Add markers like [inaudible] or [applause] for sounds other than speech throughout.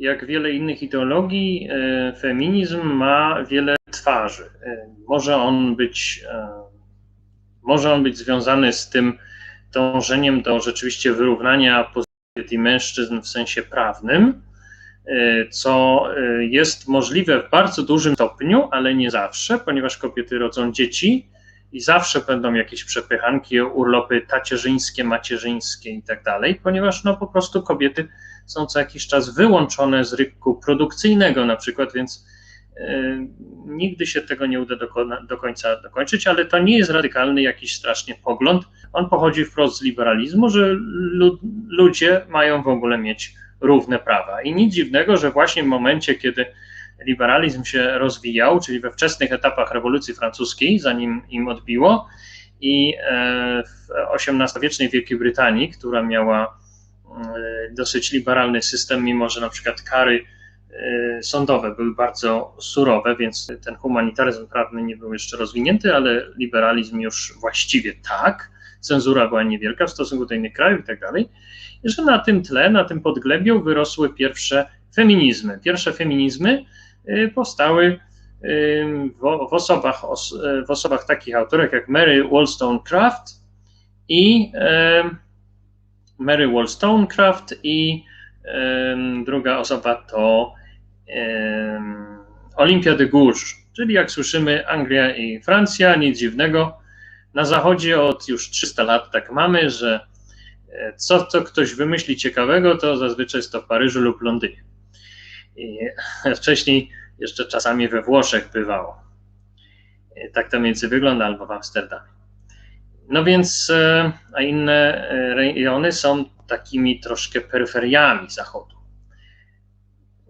jak wiele innych ideologii, feminizm ma wiele twarzy. Może on być, może on być związany z tym dążeniem do rzeczywiście wyrównania kobiet i mężczyzn w sensie prawnym, e, co e, jest możliwe w bardzo dużym stopniu, ale nie zawsze, ponieważ kobiety rodzą dzieci i zawsze będą jakieś przepychanki, urlopy tacierzyńskie, macierzyńskie i tak dalej, ponieważ no po prostu kobiety są co jakiś czas wyłączone z rynku produkcyjnego na przykład, więc y, nigdy się tego nie uda do, końca dokończyć, ale to nie jest radykalny jakiś strasznie pogląd, on pochodzi wprost z liberalizmu, że ludzie mają w ogóle mieć równe prawa. I nic dziwnego, że właśnie w momencie, kiedy liberalizm się rozwijał, czyli we wczesnych etapach rewolucji francuskiej, zanim im odbiło, i e, w XVIII-wiecznej Wielkiej Brytanii, która miała e, dosyć liberalny system, mimo że na przykład kary e, sądowe były bardzo surowe, więc ten humanitaryzm prawny nie był jeszcze rozwinięty, ale liberalizm już właściwie tak cenzura była niewielka w stosunku do innych krajów i tak dalej, i że na tym tle, na tym podglebiu wyrosły pierwsze feminizmy. Pierwsze feminizmy y, powstały w, osobach, w osobach takich autorek jak Mary Wollstonecraft i Mary Wollstonecraft i druga osoba to Olympia de Gouges, czyli jak słyszymy Anglia i Francja, nic dziwnego, na Zachodzie od już 300 lat tak mamy, że e, co, co ktoś wymyśli ciekawego, to zazwyczaj jest to w Paryżu lub Londynie. I [laughs] wcześniej jeszcze czasami we Włoszech bywało. E, tak to mniej więcej wygląda, albo w Amsterdamie. No więc, e, a inne rejony są takimi troszkę peryferiami Zachodu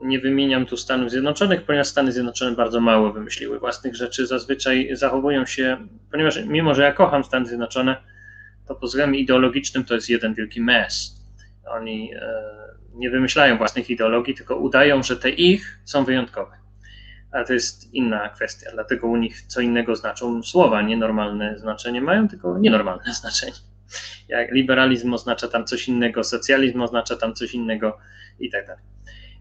nie wymieniam tu Stanów Zjednoczonych, ponieważ Stany Zjednoczone bardzo mało wymyśliły własnych rzeczy. Zazwyczaj zachowują się, ponieważ mimo, że ja kocham Stany Zjednoczone, to pod względem ideologicznym to jest jeden wielki mess. Oni e, nie wymyślają własnych ideologii, tylko udają, że te ich są wyjątkowe. Ale to jest inna kwestia, dlatego u nich co innego znaczą słowa. Nienormalne znaczenie mają, tylko nienormalne [laughs] znaczenie. Jak liberalizm oznacza tam coś innego, socjalizm oznacza tam coś innego i tak dalej.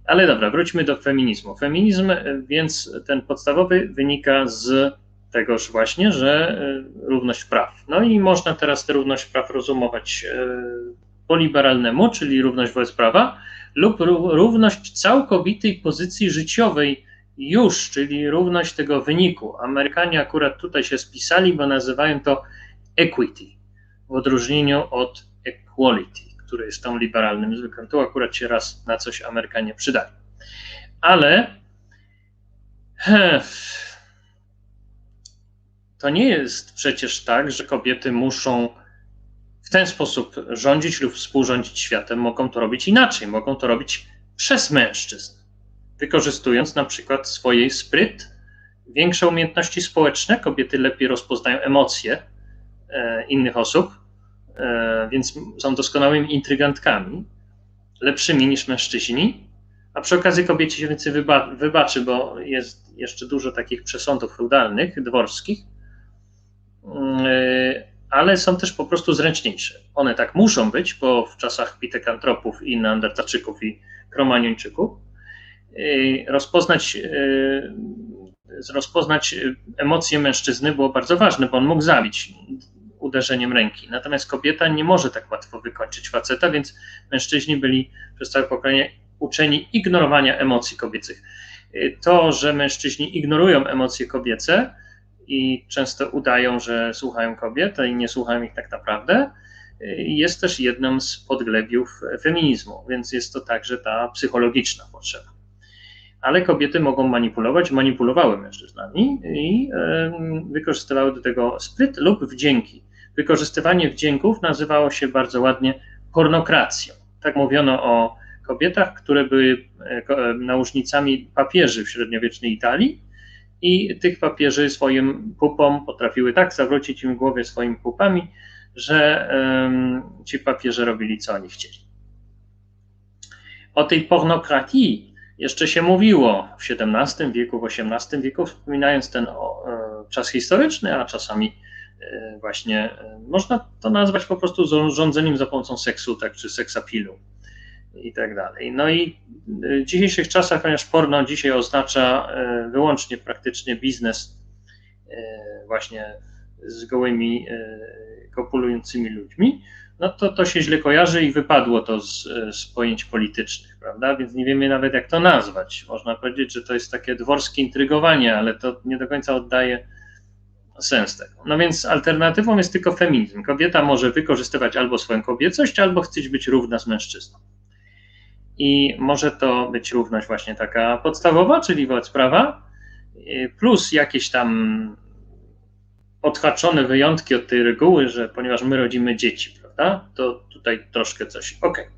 Ale dobra, wróćmy do feminizmu. Feminizm e, więc ten podstawowy wynika z tegoż właśnie, że e, równość praw. No i można teraz tę równość praw rozumować e, po liberalnemu, czyli równość wobec prawa, lub równość całkowitej pozycji życiowej już, czyli równość tego wyniku. Amerykanie akurat tutaj się spisali, bo nazywają to equity, w odróżnieniu od equality który jest tą liberalnym zwykłym. Tu akurat się raz na coś Amerykanie przydali. Ale to nie jest przecież tak, że kobiety muszą w ten sposób rządzić lub współrządzić światem. Mogą to robić inaczej. Mogą to robić przez mężczyzn, wykorzystując na przykład swojej spryt, większe umiejętności społeczne. Kobiety lepiej rozpoznają emocje e, innych osób, E, więc są doskonałymi intrygantkami, lepszymi niż mężczyźni, a przy okazji kobiecie się więcej wyba wybaczy, bo jest jeszcze dużo takich przesądów feudalnych, dworskich, e, ale są też po prostu zręczniejsze. One tak muszą być, bo w czasach pitekantropów i neandertalczyków i kromaniończyków rozpoznać, rozpoznać emocje mężczyzny było bardzo ważne, bo on mógł zabić uderzeniem ręki. Natomiast kobieta nie może tak łatwo wykończyć faceta, więc mężczyźni byli przez całe pokolenie uczeni ignorowania emocji kobiecych. To, że mężczyźni ignorują emocje kobiece i często udają, że słuchają kobiet, i nie słuchają ich tak naprawdę, jest też jedną z podglebiów feminizmu, więc jest to także ta psychologiczna potrzeba. Ale kobiety mogą manipulować, manipulowały mężczyznami i wykorzystywały do tego spryt lub wdzięki wykorzystywanie wdzięków nazywało się bardzo ładnie pornokracją. Tak mówiono o kobietach, które były e, e, nałożnicami papieży w średniowiecznej Italii i tych papieży swoim pupom potrafiły tak zawrócić im głowie swoimi pupami, że ci papieże robili co oni chcieli. O tej pornokratii jeszcze się mówiło w XVII wieku, w XVIII wieku, wspominając ten e, czas historyczny, a czasami E, właśnie, e, można to nazwać po prostu rządzeniem za pomocą seksu, tak, czy seksapilu. i tak dalej. No i w dzisiejszych czasach, ponieważ porno dzisiaj oznacza wyłącznie praktycznie biznes właśnie z gołymi kopulującymi ludźmi, no to to się źle kojarzy i wypadło to z, z pojęć politycznych, prawda? Więc nie wiemy nawet, jak to nazwać. Można powiedzieć, że to jest takie dworskie intrygowanie, ale to nie do końca oddaje sens tego. No więc alternatywą jest tylko feminizm. Kobieta może wykorzystywać albo swoją kobiecość, albo chcieć być równa z mężczyzną. I może to być równość właśnie taka podstawowa, czyli wobec prawa, plus jakieś tam odhaczone wyjątki od tej reguły, że ponieważ my rodzimy dzieci, prawda, to tutaj troszkę coś. Ok.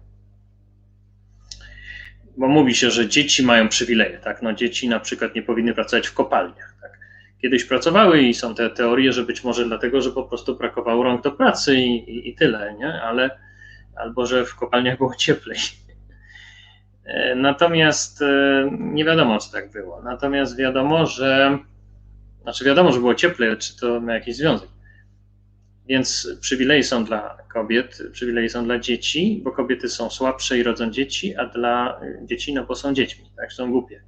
Bo mówi się, że dzieci mają przywileje, tak? No dzieci na przykład nie powinny pracować w kopalniach, tak? Kiedyś pracowały i są te teorie, że być może dlatego, że po prostu brakowało rąk do pracy i, i, i tyle, nie? Ale albo że w kopalniach było cieplej. E, natomiast e, nie wiadomo, czy tak było. Natomiast wiadomo, że znaczy wiadomo, że było cieplej, czy to ma jakiś związek. Więc przywileje są dla kobiet, przywileje są dla dzieci, bo kobiety są słabsze i rodzą dzieci, a dla dzieci, no bo są dziećmi, tak, są głupie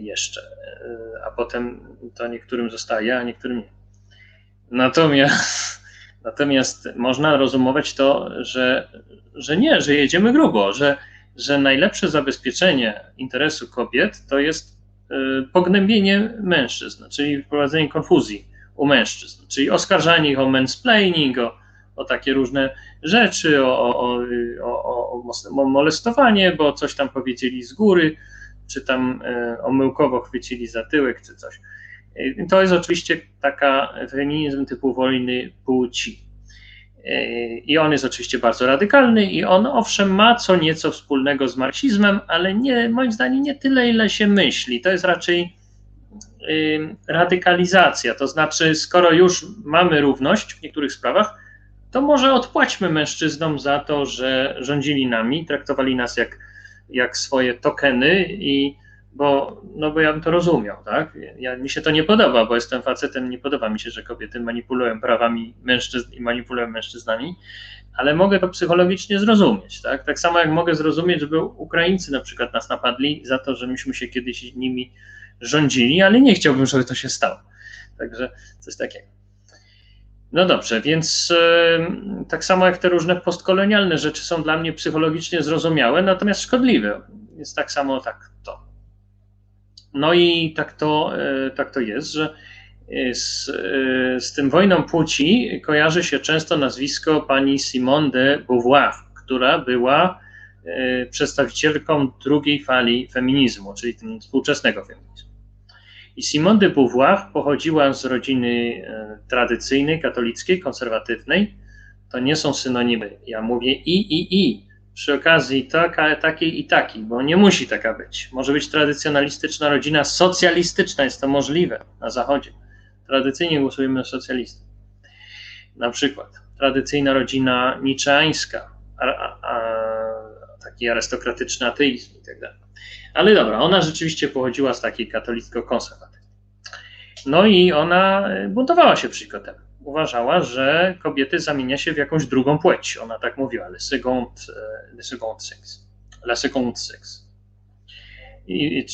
jeszcze. A potem to niektórym zostaje, a niektórym nie. Natomiast, [laughs] natomiast można rozumować to, że, że nie, że jedziemy grubo, że, że najlepsze zabezpieczenie interesu kobiet to jest pognębienie mężczyzn, czyli wprowadzenie konfuzji u mężczyzn, czyli oskarżanie ich o mansplaining, o, o takie różne rzeczy, o, o, o, o, molestowanie, bo coś tam powiedzieli z góry, czy tam y, omyłkowo chwycili za tyłek, czy coś. Y, to jest oczywiście taka feminizm typu wojny płci. I on jest oczywiście bardzo radykalny i on owszem ma co nieco wspólnego z marksizmem, ale nie, moim zdaniem nie tyle, ile się myśli. To jest raczej radykalizacja. To znaczy, skoro już mamy równość w niektórych sprawach, to może odpłaćmy mężczyznom za to, że rządzili nami, traktowali nas jak, jak swoje tokeny i bo, no bo ja bym to rozumiał, tak? Ja, mi się to nie podoba, bo jestem facetem, nie podoba mi się, że kobiety manipulują prawami mężczyzn i manipulują mężczyznami, ale mogę to psychologicznie zrozumieć, tak? Tak samo jak mogę zrozumieć, żeby Ukraińcy na przykład nas napadli za to, że myśmy się kiedyś nimi rządzili, ale nie chciałbym, żeby to się stało. Także coś takiego. No dobrze, więc tak samo jak te różne postkolonialne rzeczy są dla mnie psychologicznie zrozumiałe, natomiast szkodliwe. Jest tak samo tak to. No i tak to, e, tak to jest, że e, z, e, z tym wojną płci kojarzy się często nazwisko pani Simone de Beauvoir, która była przedstawicielką drugiej fali feminizmu, czyli współczesnego feminizmu. I Simone de Beauvoir pochodziła z rodziny tradycyjnej, katolickiej, konserwatywnej. To nie są synonimy. Ja mówię i, i, i przy okazji taka, takiej i takiej, bo nie musi taka być. Może być tradycjonalistyczna rodzina socjalistyczna, jest to możliwe na Zachodzie. Tradycyjnie głosujemy na socjalistów. Na przykład tradycyjna rodzina niczeańska, a, a, taki arystokratyczny ateizm i tak dalej. Ale dobra, ona rzeczywiście pochodziła z takiej katolicko-konserwatywnej. No i ona buntowała się przeciwko temu uważała, że kobiety zamienia się w jakąś drugą płeć. Ona tak mówiła, le second, e, le second sex. Second sex. I, i,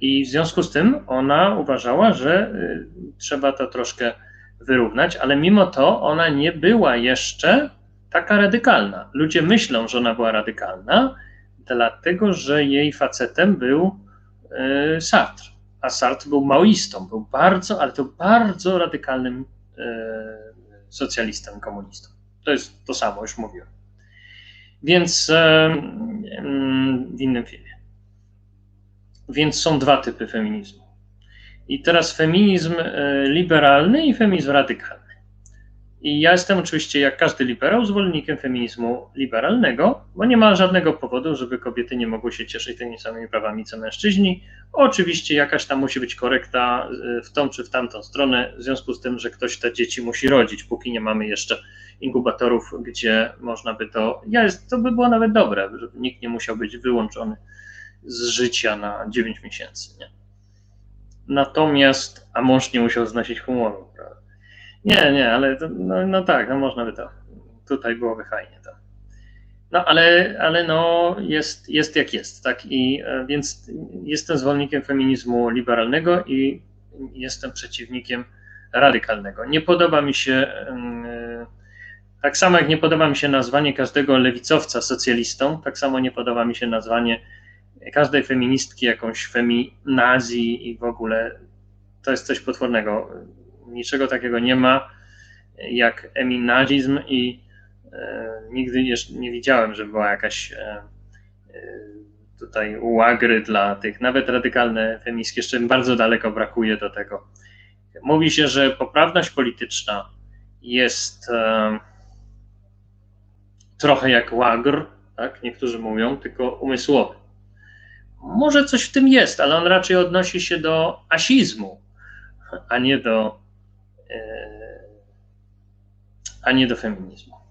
I, w związku z tym ona uważała, że e, trzeba to troszkę wyrównać, ale mimo to ona nie była jeszcze taka radykalna. Ludzie myślą, że ona była radykalna, dlatego że jej facetem był e, Sartre. A Sartre był maoistą, był bardzo, ale to bardzo radykalnym E, socjalistą, komunistą. To jest to samo, już mówiłem. Więc e, w innym filmie. Więc są dwa typy feminizmu. I teraz feminizm e, liberalny i feminizm radykalny. I ja jestem oczywiście, jak każdy liberał, zwolennikiem feminizmu liberalnego, bo nie ma żadnego powodu, żeby kobiety nie mogły się cieszyć tymi samymi prawami co mężczyźni. Oczywiście jakaś tam musi być korekta y, w tą czy w tamtą stronę, w związku z tym, że ktoś te dzieci musi rodzić, póki nie mamy jeszcze inkubatorów, gdzie można by to. Ja jest, to by było nawet dobre, żeby nikt nie musiał być wyłączony z życia na 9 miesięcy. Nie? Natomiast, a mąż nie musiał znosić humoru, prawda? Nie, nie, ale to, no, no, tak, no można by to. Tutaj byłoby fajnie to. No ale, ale no jest, jest jak jest, tak? I e, więc jestem zwolennikiem feminizmu liberalnego i jestem przeciwnikiem radykalnego. Nie podoba mi się, e, tak samo jak nie podoba mi się nazwanie każdego lewicowca socjalistą, tak samo nie podoba mi się nazwanie każdej feministki jakąś feminazji i w ogóle to jest coś potwornego. Niczego takiego nie ma jak eminazizm i e, nigdy jeszcze nie widziałem, że była jakaś e, e, tutaj łagry dla tych, nawet radykalne feministki, jeszcze bardzo daleko brakuje do tego. Mówi się, że poprawność polityczna jest trochę jak łagr, tak? Niektórzy mówią, tylko umysłowy. Może coś w tym jest, ale on raczej odnosi się do asizmu, a nie do, a nie do feminizmu.